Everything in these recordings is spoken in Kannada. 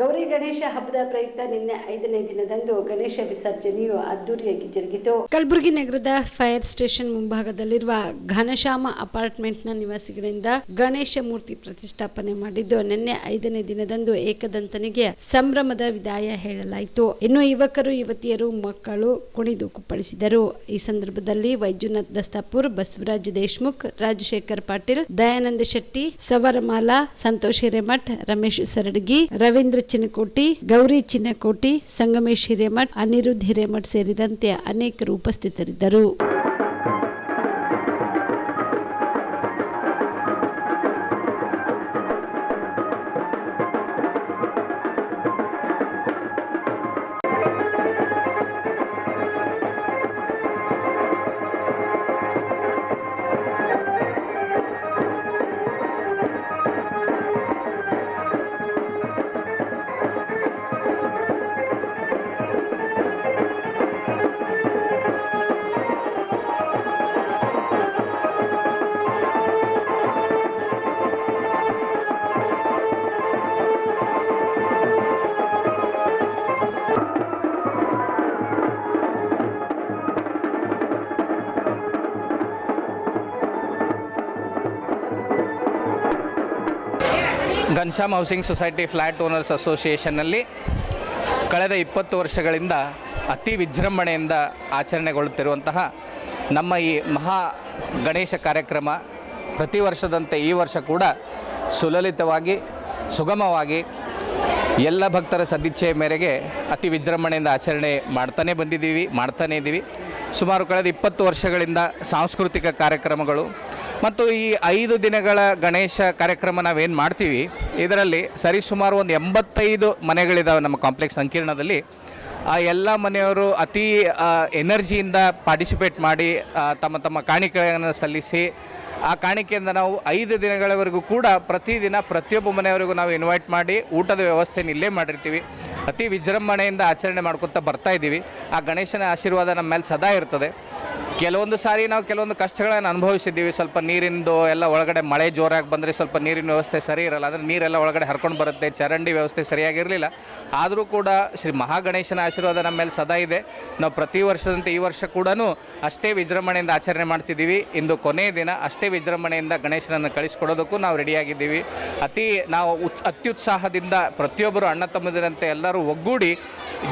ಗೌರಿ ಗಣೇಶ ಹಬ್ಬದ ಪ್ರಯುಕ್ತ ನಿನ್ನೆ ಐದನೇ ದಿನದಂದು ಗಣೇಶ ವಿಸರ್ಜನೆಯು ಅದ್ದೂರಿಯಾಗಿ ಜರುಗಿತು. ಕಲಬುರಗಿ ನಗರದ ಫೈರ್ ಸ್ಟೇಷನ್ ಮುಂಭಾಗದಲ್ಲಿರುವ ಘನಶ್ಯಾಮ ಅಪಾರ್ಟ್ಮೆಂಟ್ನ ನಿವಾಸಿಗಳಿಂದ ಗಣೇಶ ಮೂರ್ತಿ ಪ್ರತಿಷ್ಠಾಪನೆ ಮಾಡಿದ್ದು, ನಿನ್ನೆ ಐದನೇ ದಿನದಂದು ಏಕದಂತನಿಗೆ ಸಂಭ್ರಮದ ವಿದಾಯ ಹೇಳಲಾಯಿತು. ಇನ್ನು ಯುವಕರು, ಯುವತಿಯರು, ಮಕ್ಕಳು ಕುಣಿದು ಕುಪ್ಪಳಿಸಿದರು. ಈ ಸಂದರ್ಭದಲ್ಲಿ ವೈದ್ಯನಾಥ್ ದಸ್ತಾಪುರ್, ಬಸವರಾಜ್ ದೇಶ್ಮುಖ್, ರಾಜಶೇಖರ್ ಪಾಟೀಲ್, ದಯಾನಂದ ಶೆಟ್ಟಿ, ಸವರಮಾಲಾ, ಸಂತೋಷ್ ಹಿರೇಮಠ್, ರಮೇಶ್ ಸರಡಗಿ, ರವೀಂದ್ರ ಚಿನ್ನಕೋಟಿ ಗೌರಿ ಚಿನ್ನಕೋಟಿ ಸಂಗಮೇಶ್ ಹಿರೇಮಠ್ ಅನಿರುದ್ಧ್ ಹಿರೇಮಠ್ ಸೇರಿದಂತೆ ಅನೇಕರು ಉಪಸ್ಥಿತರಿದ್ದರು. Ghanshyam housing society flat owners ಅಸೋಸಿಯೇಷನ್ನಲ್ಲಿ ಕಳೆದ ಇಪ್ಪತ್ತು ವರ್ಷಗಳಿಂದ ಅತಿ ವಿಜೃಂಭಣೆಯಿಂದ ಆಚರಣೆಗೊಳ್ಳುತ್ತಿರುವಂತಹ ನಮ್ಮ ಈ ಮಹಾ ಗಣೇಶ ಕಾರ್ಯಕ್ರಮ ಪ್ರತಿ ವರ್ಷದಂತೆ ಈ ವರ್ಷ ಕೂಡ ಸುಲಲಿತವಾಗಿ, ಸುಗಮವಾಗಿ ಎಲ್ಲ ಭಕ್ತರ ಸದಿಚ್ಛೆಯ ಮೇರೆಗೆ ಅತಿ ವಿಜೃಂಭಣೆಯಿಂದ ಆಚರಣೆ ಮಾಡ್ತಾನೆ ಬಂದಿದ್ದೀವಿ, ಮಾಡ್ತಾನೇ ಇದ್ದೀವಿ. ಸುಮಾರು ಕಳೆದ ಇಪ್ಪತ್ತು ವರ್ಷಗಳಿಂದ ಸಾಂಸ್ಕೃತಿಕ ಕಾರ್ಯಕ್ರಮಗಳು ಮತ್ತು ಈ ಐದು ದಿನಗಳ ಗಣೇಶ ಕಾರ್ಯಕ್ರಮ ನಾವೇನು ಮಾಡ್ತೀವಿ, ಇದರಲ್ಲಿ ಸರಿಸುಮಾರು ಒಂದು ಎಂಬತ್ತೈದು ಮನೆಗಳಿದ್ದಾವೆ ನಮ್ಮ ಕಾಂಪ್ಲೆಕ್ಸ್ ಸಂಕೀರ್ಣದಲ್ಲಿ. ಆ ಎಲ್ಲ ಮನೆಯವರು ಅತಿ ಎನರ್ಜಿಯಿಂದ ಪಾರ್ಟಿಸಿಪೇಟ್ ಮಾಡಿ ತಮ್ಮ ತಮ್ಮ ಕಾಣಿಕೆಗಳನ್ನು ಸಲ್ಲಿಸಿ, ಆ ಕಾಣಿಕೆಯಿಂದ ನಾವು ಐದು ದಿನಗಳವರೆಗೂ ಕೂಡ ಪ್ರತಿದಿನ ಪ್ರತಿಯೊಬ್ಬ ಮನೆಯವರಿಗೂ ನಾವು ಇನ್ವೈಟ್ ಮಾಡಿ ಊಟದ ವ್ಯವಸ್ಥೆಯನ್ನು ಇಲ್ಲೇ ಮಾಡಿರ್ತೀವಿ. ಅತಿ ವಿಜೃಂಭಣೆಯಿಂದ ಆಚರಣೆ ಮಾಡ್ಕೊತಾ ಬರ್ತಾ ಇದ್ದೀವಿ. ಆ ಗಣೇಶನ ಆಶೀರ್ವಾದ ನಮ್ಮ ಮೇಲೆ ಸದಾ ಇರ್ತದೆ. ಕೆಲವೊಂದು ಸಾರಿ ನಾವು ಕೆಲವೊಂದು ಕಷ್ಟಗಳನ್ನು ಅನುಭವಿಸಿದ್ದೀವಿ. ಸ್ವಲ್ಪ ನೀರಿಂದು ಎಲ್ಲ ಒಳಗಡೆ ಮಳೆ ಜೋರಾಗಿ ಬಂದರೆ ಸ್ವಲ್ಪ ನೀರಿನ ವ್ಯವಸ್ಥೆ ಸರಿ ಇರಲ್ಲ. ಅಂದರೆ ನೀರೆಲ್ಲ ಒಳಗಡೆ ಹರ್ಕೊಂಡು ಬರುತ್ತೆ. ಚರಂಡಿ ವ್ಯವಸ್ಥೆ ಸರಿಯಾಗಿರಲಿಲ್ಲ. ಆದರೂ ಕೂಡ ಶ್ರೀ ಮಹಾಗಣೇಶನ ಆಶೀರ್ವಾದ ನಮ್ಮ ಮೇಲೆ ಸದಾ ಇದೆ. ನಾವು ಪ್ರತಿ ವರ್ಷದಂತೆ ಈ ವರ್ಷ ಕೂಡ ಅಷ್ಟೇ ವಿಜೃಂಭಣೆಯಿಂದ ಆಚರಣೆ ಮಾಡ್ತಿದ್ದೀವಿ. ಇಂದು ಕೊನೆಯ ದಿನ ಅಷ್ಟೇ ವಿಜೃಂಭಣೆಯಿಂದ ಗಣೇಶನನ್ನು ಕಳಿಸ್ಕೊಡೋದಕ್ಕೂ ನಾವು ರೆಡಿಯಾಗಿದ್ದೀವಿ. ಅತಿ ನಾವು ಉತ್, ಅತ್ಯುತ್ಸಾಹದಿಂದ ಪ್ರತಿಯೊಬ್ಬರು ಅಣ್ಣ ತಮ್ಮದಿರಂತೆ ಎಲ್ಲರೂ ಒಗ್ಗೂಡಿ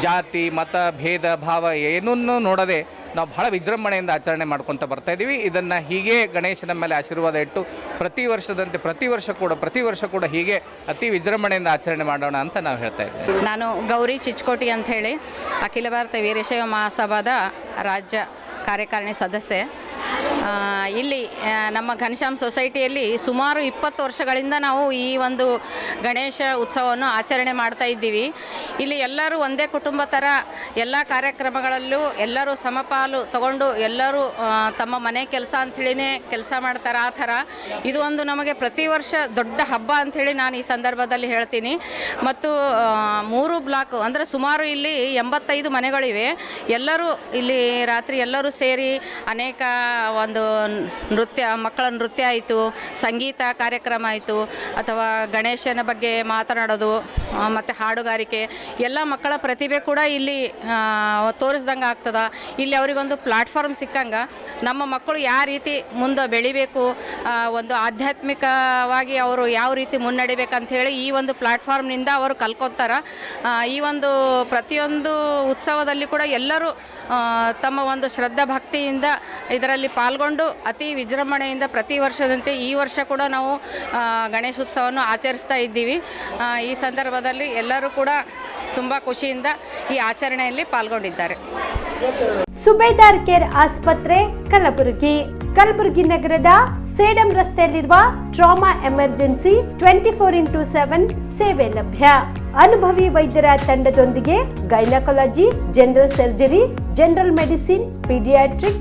ಜಾತಿ, ಮತ, ಭೇದ, ಭಾವ ಏನನ್ನೂ ನೋಡದೆ ನಾವು ಬಹಳ ವಿಜೃಂಭಣೆಯಿಂದ ಆಚರಣೆ ಮಾಡ್ಕೊತ ಬರ್ತಾ ಇದ್ದೀವಿ ಇದನ್ನು ಹೀಗೆ ಗಣೇಶನ ಮೇಲೆ ಆಶೀರ್ವಾದ ಇಟ್ಟು ಪ್ರತಿ ವರ್ಷದಂತೆ, ಪ್ರತಿ ವರ್ಷ ಕೂಡ, ಪ್ರತಿ ವರ್ಷ ಕೂಡ ಹೀಗೆ ಅತಿ ವಿಜೃಂಭಣೆಯಿಂದ ಆಚರಣೆ ಮಾಡೋಣ ಅಂತ ನಾವು ಹೇಳ್ತಾ ಇದ್ದೀವಿ. ನಾನು ಗೌರಿ ಚಿಚ್ಕೋಟಿ ಅಂತ ಹೇಳಿ ಅಖಿಲ ಭಾರತ ವೀರಶೈವ ಮಹಾಸಭಾದ ರಾಜ್ಯ ಕಾರ್ಯಕಾರಿಣಿ ಸದಸ್ಯೆ. ಇಲ್ಲಿ ನಮ್ಮ ಘನಶ್ಯಾಮ್ ಸೊಸೈಟಿಯಲ್ಲಿ ಸುಮಾರು ಇಪ್ಪತ್ತು ವರ್ಷಗಳಿಂದ ನಾವು ಈ ಒಂದು ಗಣೇಶ ಉತ್ಸವವನ್ನು ಆಚರಣೆ ಮಾಡ್ತಾ ಇದ್ದೀವಿ. ಇಲ್ಲಿ ಎಲ್ಲರೂ ಒಂದೇ ಕುಟುಂಬ ಥರ ಎಲ್ಲ ಕಾರ್ಯಕ್ರಮಗಳಲ್ಲೂ ಎಲ್ಲರೂ ಸಮಪಾಲು ತಗೊಂಡು ಎಲ್ಲರೂ ತಮ್ಮ ಮನೆ ಕೆಲಸ ಅಂಥೇಳಿನೇ ಕೆಲಸ ಮಾಡ್ತಾರೆ. ಆ ಥರ ಇದು ಒಂದು ನಮಗೆ ಪ್ರತಿ ವರ್ಷ ದೊಡ್ಡ ಹಬ್ಬ ಅಂಥೇಳಿ ನಾನು ಈ ಸಂದರ್ಭದಲ್ಲಿ ಹೇಳ್ತೀನಿ. ಮತ್ತು ಮೂರು ಬ್ಲಾಕ್ ಅಂದರೆ ಸುಮಾರು ಇಲ್ಲಿ ಎಂಬತ್ತೈದು ಮನೆಗಳಿವೆ. ಎಲ್ಲರೂ ಇಲ್ಲಿ ರಾತ್ರಿ ಎಲ್ಲರೂ ಸೇರಿ ಅನೇಕ ಒಂದು ನೃತ್ಯ, ಮಕ್ಕಳ ನೃತ್ಯ ಆಯಿತು, ಸಂಗೀತ ಕಾರ್ಯಕ್ರಮ ಆಯಿತು, ಅಥವಾ ಗಣೇಶನ ಬಗ್ಗೆ ಮಾತನಾಡೋದು ಮತ್ತು ಹಾಡುಗಾರಿಕೆ, ಎಲ್ಲ ಮಕ್ಕಳ ಪ್ರತಿಭೆ ಕೂಡ ಇಲ್ಲಿ ತೋರಿಸ್ದಂಗೆ ಆಗ್ತದ. ಇಲ್ಲಿ ಅವರಿಗೊಂದು ಪ್ಲಾಟ್ಫಾರ್ಮ್ ಸಿಕ್ಕಂಗೆ, ನಮ್ಮ ಮಕ್ಕಳು ಯಾವ ರೀತಿ ಮುಂದೆ ಬೆಳಿಬೇಕು ಒಂದು ಆಧ್ಯಾತ್ಮಿಕವಾಗಿ ಅವರು ಯಾವ ರೀತಿ ಮುನ್ನಡಿಬೇಕಂಥೇಳಿ ಈ ಒಂದು ಪ್ಲಾಟ್ಫಾರ್ಮ್ನಿಂದ ಅವರು ಕಲ್ಕೊತಾರೆ. ಈ ಒಂದು ಪ್ರತಿಯೊಂದು ಉತ್ಸವದಲ್ಲಿ ಕೂಡ ಎಲ್ಲರೂ ತಮ್ಮ ಒಂದು ಶ್ರದ್ಧಾ ಭಕ್ತಿಯಿಂದ ಇದರಲ್ಲಿ ಪಾಲ್ಗೊಂಡು ಅತಿ ವಿಜೃಂಭಣೆಯಿಂದ ಪ್ರತಿ ವರ್ಷದಂತೆ ಈ ವರ್ಷ ಕೂಡ ನಾವು ಗಣೇಶೋತ್ಸವವನ್ನು ಆಚರಿಸ್ತಾ ಇದ್ದೀವಿ. ಈ ಸಂದರ್ಭದಲ್ಲಿ ಎಲ್ಲರೂ ಕೂಡ ತುಂಬ ಖುಷಿಯಿಂದ ಈ ಆಚರಣೆಯಲ್ಲಿ ಪಾಲ್ಗೊಂಡಿದ್ದಾರೆ. ಸುಬೇದಾರ್ ಕೇರ್ ಆಸ್ಪತ್ರೆ, ಕಲಬುರಗಿ. ಕಲಬುರಗಿ ನಗರದ ಸೇಡಂ ರಸ್ತೆಯಲ್ಲಿರುವ trauma emergency twenty four into seven ಸೇವೆ ಲಭ್ಯ. ಅನುಭವಿ ವೈದ್ಯರ ತಂಡದೊಂದಿಗೆ gynaecology, general surgery, general medicine, paediatric